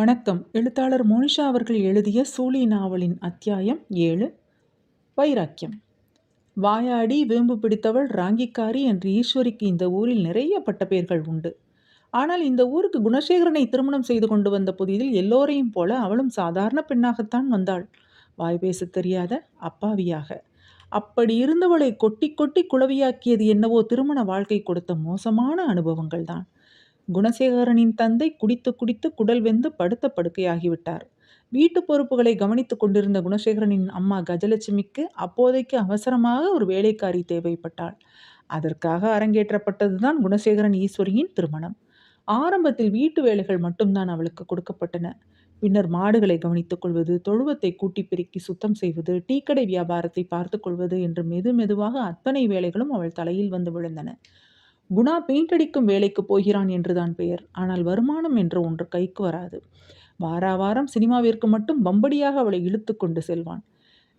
வணக்கம். எழுத்தாளர் மோனிஷா அவர்கள் எழுதிய சூலி நாவலின் அத்தியாயம் ஏழு. வைராக்கியம். வாயாடி வேம்பு பிடித்தவள் ராங்கிக்காரி என்று ஈஸ்வரிக்கு இந்த ஊரில் நிறைய பட்டப்பெயர்கள் உண்டு. ஆனால் இந்த ஊருக்கு குணசேகரனை திருமணம் செய்து கொண்டு வந்த புதிதில் எல்லோரையும் போல அவளும் சாதாரண பெண்ணாகத்தான் வந்தாள். வாய் பேச தெரியாத அப்பாவியாக. அப்படி இருந்தவளை கொட்டி கொட்டி குளவியாக்கியது என்னவோ திருமண வாழ்க்கை கொடுத்த மோசமான அனுபவங்கள்தான். குணசேகரனின் தந்தை குடித்து குடித்து குடல் வெந்து படுத்த படுக்கையாகிவிட்டார். வீட்டு பொறுப்புகளை கவனித்துக் கொண்டிருந்த குணசேகரனின் அம்மா கஜலட்சுமிக்கு அப்போதைக்கு அவசரமாக ஒரு வேலைக்காரி தேவைப்பட்டாள். அதற்காக அரங்கேற்றப்பட்டதுதான் குணசேகரன் ஈஸ்வரியின் திருமணம். ஆரம்பத்தில் வீட்டு வேலைகள் மட்டும்தான் அவளுக்கு கொடுக்கப்பட்டன. பின்னர் மாடுகளை கவனித்துக் கொள்வது தொழுவத்தை கூட்டி பெருக்கி சுத்தம் செய்வது டீக்கடை வியாபாரத்தை பார்த்து கொள்வது என்று மெது மெதுவாக அத்தனை வேலைகளும் அவள் தலையில் வந்து விழுந்தன. குணா பெயிண்ட் அடிக்கும் வேலைக்கு போகிறான் என்றுதான் பெயர். ஆனால் வருமானம் என்று ஒன்று கைக்கு வராது. வாரா வாரம் சினிமாவிற்கு மட்டும் பம்படியாக அவளை இழுத்து கொண்டு செல்வான்.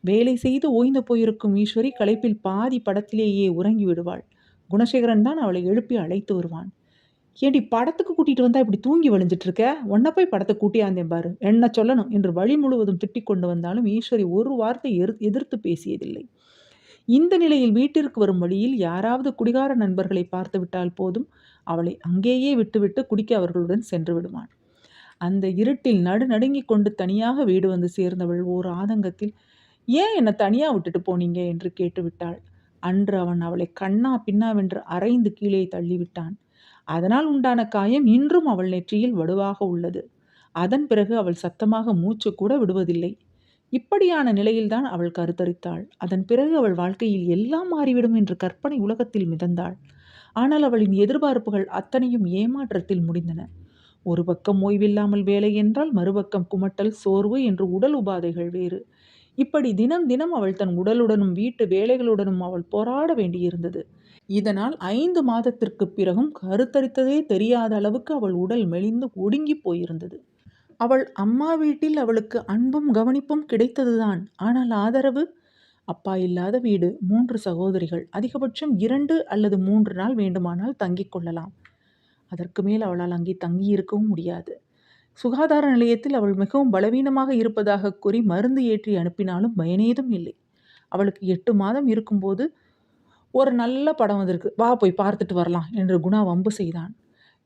வேலை செய்து ஓய்ந்து போயிருக்கும் ஈஸ்வரி களைப்பில் பாதி படத்திலேயே உறங்கி விடுவாள். குணசேகரன் தான் அவளை எழுப்பி அழைத்து வருவான். ஏடி படத்துக்கு கூட்டிகிட்டு வந்தா இப்படி தூங்கி வழிஞ்சிட்டு இருக்க உன்னை போய் படத்தை கூட்டியாந்தேன் பாரு. என்ன சொல்லணும்? என்று வழி முழுவதும் திட்டிக் கொண்டு வந்தாலும் ஈஸ்வரி ஒரு வார்த்தை எதிர்த்து பேசியதில்லை. இந்த நிலையில் வீட்டிற்கு வரும் வழியில் யாராவது குடிகார நண்பர்களை பார்த்துவிட்டால் போதும். அவளை அங்கேயே விட்டுவிட்டு குடிக்க அவர்களுடன் சென்று விடுவான். அந்த இருட்டில் நடு நடுங்கிக் கொண்டு தனியாக வீடு வந்து சேர்ந்தவள் ஓர் ஆதங்கத்தில் ஏன் என்னை தனியாக விட்டுட்டு போனீங்க? என்று கேட்டுவிட்டாள். அன்று அவன் அவளை கண்ணா பின்னாவென்று அரைந்து கீழே தள்ளிவிட்டான். அதனால் உண்டான காயம் இன்றும் அவள் நெற்றியில் வடுவாக உள்ளது. அதன் பிறகு அவள் சத்தமாக மூச்சு கூட விடுவதில்லை. இப்படியான நிலையில்தான் அவள் கருத்தரித்தாள். அதன் பிறகு அவள் வாழ்க்கையில் எல்லாம் மாறிவிடும் என்று கற்பனை உலகத்தில் மிதந்தாள். ஆனால் அவளின் எதிர்பார்ப்புகள் அத்தனையும் ஏமாற்றத்தில் முடிந்தன. ஒரு பக்கம் ஓய்வில்லாமல் வேலை என்றால் மறுபக்கம் குமட்டல் சோர்வு என்று உடல் உபாதைகள் வேறு. இப்படி தினம் தினம் அவள் தன் உடலுடனும் வீட்டு வேலைகளுடனும் அவள் போராட வேண்டியிருந்தது. இதனால் ஐந்து மாதத்திற்கு பிறகும் கருத்தரித்ததே தெரியாத அளவுக்கு அவள் உடல் மெலிந்து ஒடுங்கி போயிருந்தது. அவள் அம்மா வீட்டில் அவளுக்கு அன்பும் கவனிப்பும் கிடைத்ததுதான். ஆனால் ஆதரவு? அப்பா இல்லாத வீடு மூன்று சகோதரிகள். அதிகபட்சம் இரண்டு அல்லது மூன்று நாள் வேண்டுமானால் தங்கிக் கொள்ளலாம். அதற்கு மேல் அவளால் அங்கே தங்கியிருக்கவும் முடியாது. சுகாதார நிலையத்தில் அவள் மிகவும் பலவீனமாக இருப்பதாக கூறி மருந்து ஏற்றி அனுப்பினாலும் பயனேதும் இல்லை. அவளுக்கு எட்டு மாதம் இருக்கும்போது ஒரு நல்ல படம் வந்திருக்கு. வா போய் பார்த்துட்டு வரலாம் என்று குணா வம்பு செய்தான்.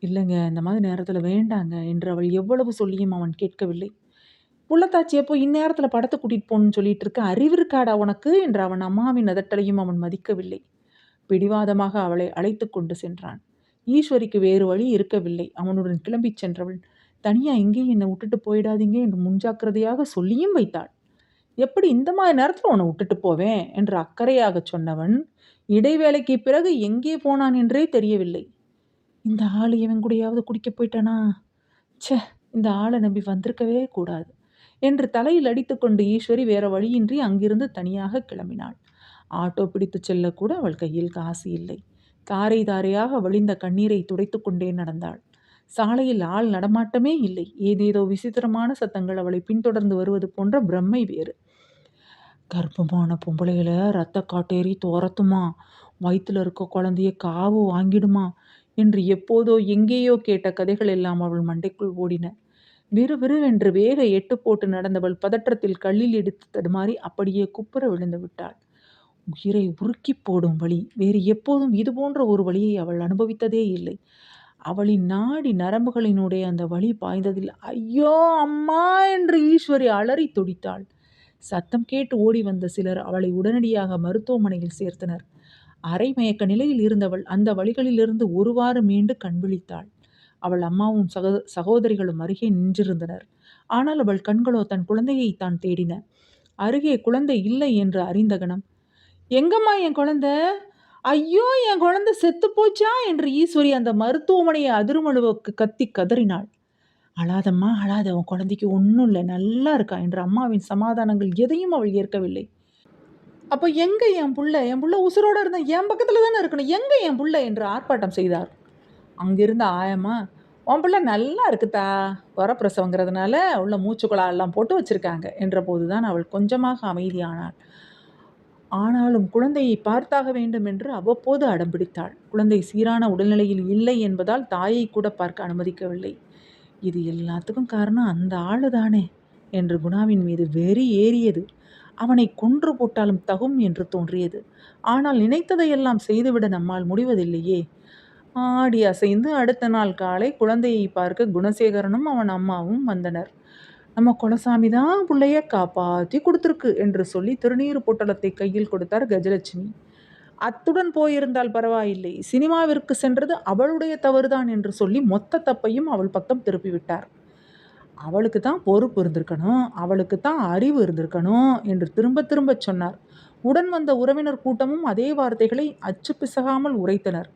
இல்லைங்க இந்த மாதிரி நேரத்தில் வேண்டாங்க என்று அவள் எவ்வளவு சொல்லியும் அவன் கேட்கவில்லை. புள்ளத்தாச்சி எப்போ இந்நேரத்தில் படத்தை கூட்டிகிட்டு போகணும்னு சொல்லிட்டு இருக்க அறிவு இருக்காடா உனக்கு என்று அவன் அம்மாவின் அதட்டலையும் அவன் மதிக்கவில்லை. பிடிவாதமாக அவளை அழைத்து கொண்டு சென்றான். ஈஸ்வரிக்கு வேறு வழி இருக்கவில்லை. அவனுடன் கிளம்பிச் சென்றவள் தனியாக எங்கே என்னை விட்டுட்டு போயிடாதீங்க என்று முன்ஜாக்கிரதையாக சொல்லியும் வைத்தாள். எப்படி இந்த மாதிரி நேரத்தில் உன்னை விட்டுட்டு போவேன்? என்று அக்கறையாக சொன்னவன் இடைவேளைக்கு பிறகு எங்கே போனான் என்றே தெரியவில்லை. இந்த ஆள் இவன் கூடயாவது குடிக்க போயிட்டானா? ச்சே இந்த ஆளை நம்பி வந்திருக்கவே கூடாது என்று தலையில் அடித்துக்கொண்டு ஈஸ்வரி வேற வழியின்றி அங்கிருந்து தனியாக கிளம்பினாள். ஆட்டோ பிடித்து செல்லக்கூட அவள் கையில் காசு இல்லை. தாரை தாரையாக வழிந்த கண்ணீரை துடைத்து கொண்டே நடந்தாள். சாலையில் ஆள் நடமாட்டமே இல்லை. ஏதேதோ விசித்திரமான சத்தங்கள் அவளை பின்தொடர்ந்து வருவது போன்ற பிரம்மை வேறு. கர்ப்பமான பொம்பளைகளை ரத்த காட்டேறி துரத்துமா? வயிற்றுல இருக்க குழந்தைய காவு வாங்கிடுமா? என்று எப்போதோ எங்கேயோ கேட்ட கதைகள் எல்லாம் அவள் மண்டைக்குள் ஓடின. விறுவிறுவென்று வேக எட்டு போட்டு நடந்தவள் பதற்றத்தில் கல்லில் எடுத்து தடுமாறி அப்படியே குப்புற விழுந்து விட்டாள். உயிரை உருக்கி போடும் வழி வேறு எப்போதும் இது போன்ற ஒரு வழியை அவள் அனுபவித்ததே இல்லை. அவளின் நாடி நரம்புகளினுடைய அந்த வழி பாய்ந்ததில் ஐயோ அம்மா என்று ஈஸ்வரி அலறி துடித்தாள். சத்தம் கேட்டு ஓடி வந்த சிலர் அவளை உடனடியாக மருத்துவமனையில் சேர்த்தனர். அரைமயக்க நிலையில் இருந்தவள் அந்த வழிகளிலிருந்து ஒருவாறு மீண்டு கண் விழித்தாள். அவள் அம்மாவும் சகோ சகோதரிகளும் அருகே நின்றிருந்தனர். ஆனால் அவள் கண்களோ தன் குழந்தையை தான் தேடின. அருகே குழந்தை இல்லை என்று அறிந்த கணம் எங்கம்மா என் குழந்தை? ஐயோ என் குழந்தை செத்து போச்சா? என்று ஈஸ்வரி அந்த மருத்துவமனையை அதிர்மழுவுக்கு கத்தி கதறினாள். அழாதம்மா அழாத உன் குழந்தைக்கு ஒன்றும் இல்லை நல்லா இருக்கா? என்று அம்மாவின் சமாதானங்கள் எதையும் அவள் ஏற்கவில்லை. அப்போ எங்கே என் புள்ள? என் புள்ள உசுரோடு இருந்த என் பக்கத்தில் தானே இருக்கணும். எங்கே என் புள்ள என்று ஆர்ப்பாட்டம் செய்தார்? அங்கிருந்த ஆயம்மா உன் பிள்ளை நல்லா இருக்குதா? வரப்பிரசவங்கிறதுனால உள்ள மூச்சுக்குழாயெல்லாம் போட்டு வச்சுருக்காங்க என்ற போதுதான் அவள் கொஞ்சமாக அமைதியானாள். ஆனாலும் குழந்தையை பார்த்தாக வேண்டும் என்று அவ்வப்போது அடம்பிடித்தாள் குழந்தை சீரான உடல்நிலையில் இல்லை என்பதால் தாயை கூட பார்க்க அனுமதிக்கவில்லை. இது எல்லாத்துக்கும் காரணம் அந்த ஆளு தானே என்று குணாவின் மீது வெறி ஏறியது. அவனை கொன்று போட்டாலும் தகும் என்று தோன்றியது. ஆனால் நினைத்ததையெல்லாம் செய்துவிட நம்மால் முடிவதில்லையே. ஆடி அசைந்து அடுத்த நாள் காலை குழந்தையை பார்க்க குணசேகரனும் அவன் அம்மாவும் வந்தனர். நம்ம குலசாமி தான் பிள்ளைய காப்பாற்றி கொடுத்துருக்கு என்று சொல்லி திருநீர் பொட்டலத்தை கையில் கொடுத்தார் கஜலட்சுமி. அத்துடன் போயிருந்தால் பரவாயில்லை. சினிமாவிற்கு சென்றது அவளுடைய தவறுதான் என்று சொல்லி மொத்த தப்பையும் அவள் பக்கம் திருப்பிவிட்டார். அவளுக்கு தான் பொறுப்பு இருந்திருக்கணும் அவளுக்கு தான் அறிவு இருந்திருக்கணும் என்று திரும்ப திரும்ப சொன்னார். உடன் வந்த உறவினர் கூட்டமும் அதே வார்த்தைகளை அச்சு பிசகாமல் உரைத்தனர்.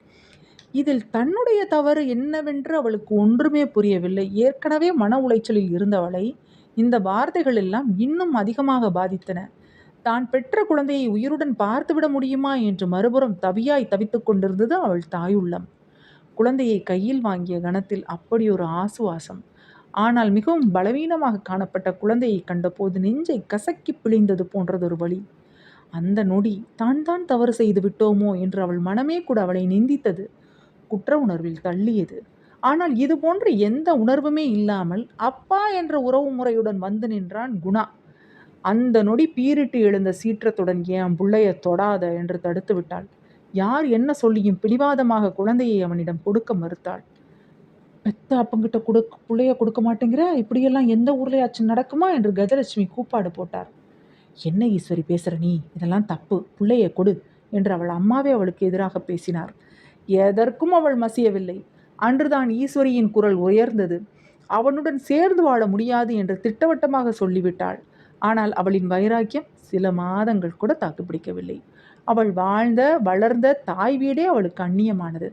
இதில் தன்னுடைய தவறு என்னவென்று அவளுக்கு ஒன்றுமே புரியவில்லை. ஏற்கனவே மன உளைச்சலில் இருந்தவளை இந்த வார்த்தைகள் எல்லாம் இன்னும் அதிகமாக பாதித்தன. தான் பெற்ற குழந்தையை உயிருடன் பார்த்துவிட முடியுமா என்று மறுபுறம் தவியாய் தவித்துக் கொண்டிருந்தது அவள் தாயுள்ளம். குழந்தையை கையில் வாங்கிய கணத்தில் அப்படி ஒரு ஆசுவாசம். ஆனால் மிகவும் பலவீனமாக காணப்பட்ட குழந்தையை கண்டபோது நெஞ்சை கசக்கி பிழிந்தது போன்றதொரு வழி. அந்த நொடி தான் தான் தவறு செய்து விட்டோமோ என்று அவள் மனமே கூட அவளை நிந்தித்தது. குற்ற உணர்வில் தள்ளியது. ஆனால் இது போன்ற எந்த உணர்வுமே இல்லாமல் அப்பா என்ற உறவு முறையுடன் வந்து நின்றான் குணா. அந்த நொடி பீரிட்டு எழுந்த சீற்றத்துடன் என் புள்ளைய தொடாத என்று தடுத்து விட்டாள். யார் என்ன சொல்லியும் பிடிவாதமாக குழந்தையை அவனிடம் கொடுக்க மறுத்தாள். பெத்த அப்பங்கிட்ட கொடுக்க பிள்ளைய கொடுக்க மாட்டேங்கிற? இப்படியெல்லாம் எந்த ஊர்லையாச்சும் நடக்குமா? என்று கஜலட்சுமி கூப்பாடு போட்டார். என்ன ஈஸ்வரி பேசுற நீ? இதெல்லாம் தப்பு. பிள்ளைய கொடு என்று அவள் அம்மாவே அவளுக்கு எதிராக பேசினார். எதற்கும் அவள் மசியவில்லை. அன்றுதான் ஈஸ்வரியின் குரல் உயர்ந்தது. அவனுடன் சேர்ந்து வாழ முடியாது என்று திட்டவட்டமாக சொல்லிவிட்டாள். ஆனால் அவளின் வைராக்கியம் சில மாதங்கள் கூட தாக்குப்பிடிக்கவில்லை. அவள் வாழ்ந்த வளர்ந்த தாய் வீடே அவளுக்கு அந்நியமானது.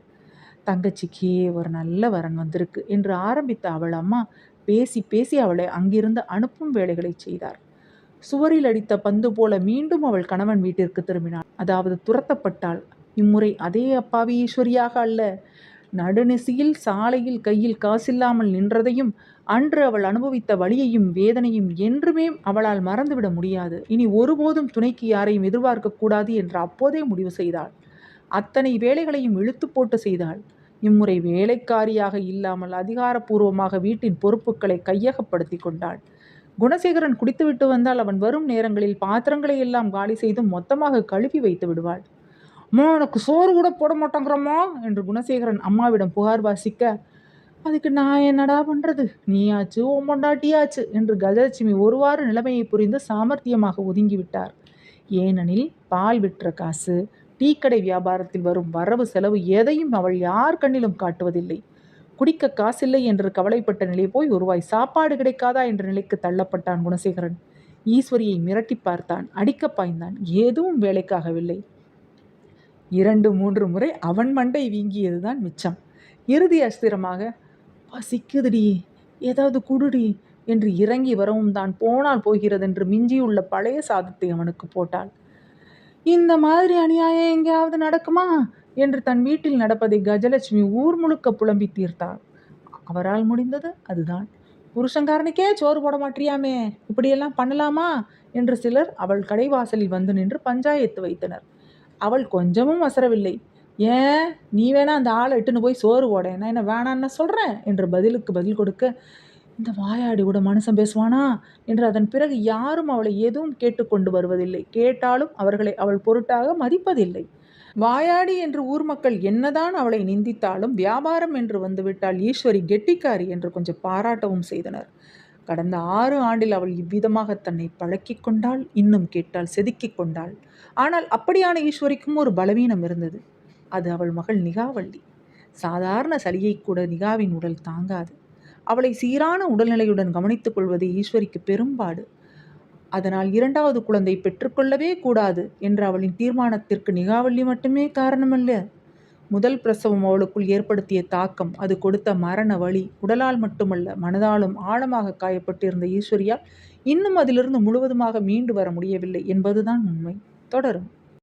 தங்கச்சிக்கு ஒரு நல்ல வரன் வந்திருக்கு என்று ஆரம்பித்த அவள் அம்மா பேசி பேசி அவளை அங்கிருந்து அனுப்பும் வேலைகளை செய்தார். சுவரில் அடித்த பந்து போல மீண்டும் அவள் கணவன் வீட்டிற்கு திரும்பினாள். அதாவது துரத்தப்பட்டாள். இம்முறை அதே அப்பாவி ஈஸ்வரியாக அல்ல. நடுநிசியில் சாலையில் கையில் காசில்லாமல் நின்றதையும் அன்று அவள் அனுபவித்த வழியையும் வேதனையும் என்றுமே அவளால் மறந்துவிட முடியாது. இனி ஒருபோதும் துணைக்கு யாரையும் எதிர்பார்க்கக்கூடாது என்று அப்போதே முடிவு செய்தாள். அத்தனை வேலைகளையும் இழுத்து போட்டு செய்தாள். இம்முறை வேலைக்காரியாக இல்லாமல் அதிகாரப்பூர்வமாக வீட்டின் பொறுப்புகளை கையகப்படுத்தி கொண்டாள். குணசேகரன் குடித்துவிட்டு வந்தால் அவன் வரும் நேரங்களில் பாத்திரங்களை எல்லாம் காலி செய்து மொத்தமாக கழுவி வைத்து விடுவாள். அம்மா எனக்கு சோறு கூட போட மாட்டேங்கிறோமோ என்று குணசேகரன் அம்மாவிடம் புகார் வாசிக்க அதுக்கு நான் என்னடா பண்ணுறது நீயாச்சு ஓ பொண்டாட்டியாச்சு என்று கஜலட்சுமி ஒருவாறு நிலைமையை புரிந்து சாமர்த்தியமாக ஒதுங்கிவிட்டார் ஏனெனில் பால் விற்ற காசு டீக்கடை வியாபாரத்தில் வரும் வரவு செலவு எதையும் அவள் யார் கண்ணிலும் காட்டுவதில்லை. குடிக்க காசில்லை என்று கவலைப்பட்ட நிலை போய் ஒருவாய் சாப்பாடு கிடைக்காதா என்ற நிலைக்கு தள்ளப்பட்டான் குணசேகரன். ஈஸ்வரியை மிரட்டி பார்த்தான். அடிக்க பாய்ந்தான். எதுவும் வேலைக்காகவில்லை. இரண்டு மூன்று முறை அவன் மண்டை வீங்கியதுதான் மிச்சம். இறுதி அஸ்திரமாக பசிக்குதுடி. ஏதாவது குடுடி என்று இறங்கி வரவும் தான் போனால் போகிறதென்று மிஞ்சியுள்ள பழைய சாதத்தை அவனுக்கு போட்டாள். இந்த மாதிரி அநியாயம் எங்கேயாவது நடக்குமா? என்று தன் வீட்டில் நடப்பதை கஜலட்சுமி ஊர் முழுக்க புலம்பி தீர்த்தாள் அவரால் முடிந்தது அதுதான். புருஷங்காரனுக்கே சோறு போட மாட்டியாமே இப்படியெல்லாம் பண்ணலாமா? என்று சிலர் அவள் கடைவாசலில் வந்து நின்று பஞ்சாயத்து வைத்தனர். அவள் கொஞ்சமும் அசரவில்லை. ஏன்? நீ வேணா அந்த ஆளை இட்டுன்னு போய் சோறு போட. நான் என்ன வேணான்னு சொல்கிறேன் என்று பதிலுக்கு பதில் கொடுக்க இந்த வாயாடி கூட மனுஷன் பேசுவானா? என்று அதன் பிறகு யாரும் அவளை எதுவும் கேட்டுக்கொண்டு வருவதில்லை. கேட்டாலும் அவர்களை அவள் பொருட்டாக மதிப்பதில்லை. வாயாடி என்று ஊர் மக்கள் என்னதான் அவளை நிந்தித்தாலும் வியாபாரம் என்று வந்துவிட்டால் ஈஸ்வரி கெட்டிக்காரி என்று கொஞ்சம் பாராட்டவும் செய்தனர். கடந்த ஆறு ஆண்டில் அவள் இவ்விதமாக தன்னை பழக்கிக் கொண்டாள் இன்னும் கேட்டால் செதுக்கிக் கொண்டாள். ஆனால் அப்படியான ஈஸ்வரிக்கும் ஒரு பலவீனம் இருந்தது. அது அவள் மகள் நிகாவள்ளி. சாதாரண சளியை கூட நிகாவின் உடல் தாங்காது. அவளை சீரான உடல்நிலையுடன் கவனித்துக் கொள்வது ஈஸ்வரிக்கு பெரும்பாடு. அதனால் இரண்டாவது குழந்தை பெற்றுக்கொள்ளவே கூடாது என்ற அவளின் தீர்மானத்திற்கு நிகாவள்ளி மட்டுமே காரணமல்ல. முதல் பிரசவம் அவளுக்குள் ஏற்படுத்திய தாக்கம் அது கொடுத்த மரண வழி உடலால் மட்டுமல்ல மனதாலும் ஆழமாக காயப்பட்டிருந்த ஈஸ்வரியால் இன்னும் அதிலிருந்து முழுவதுமாக மீண்டு வர முடியவில்லை என்பதுதான் உண்மை. தொடரும்.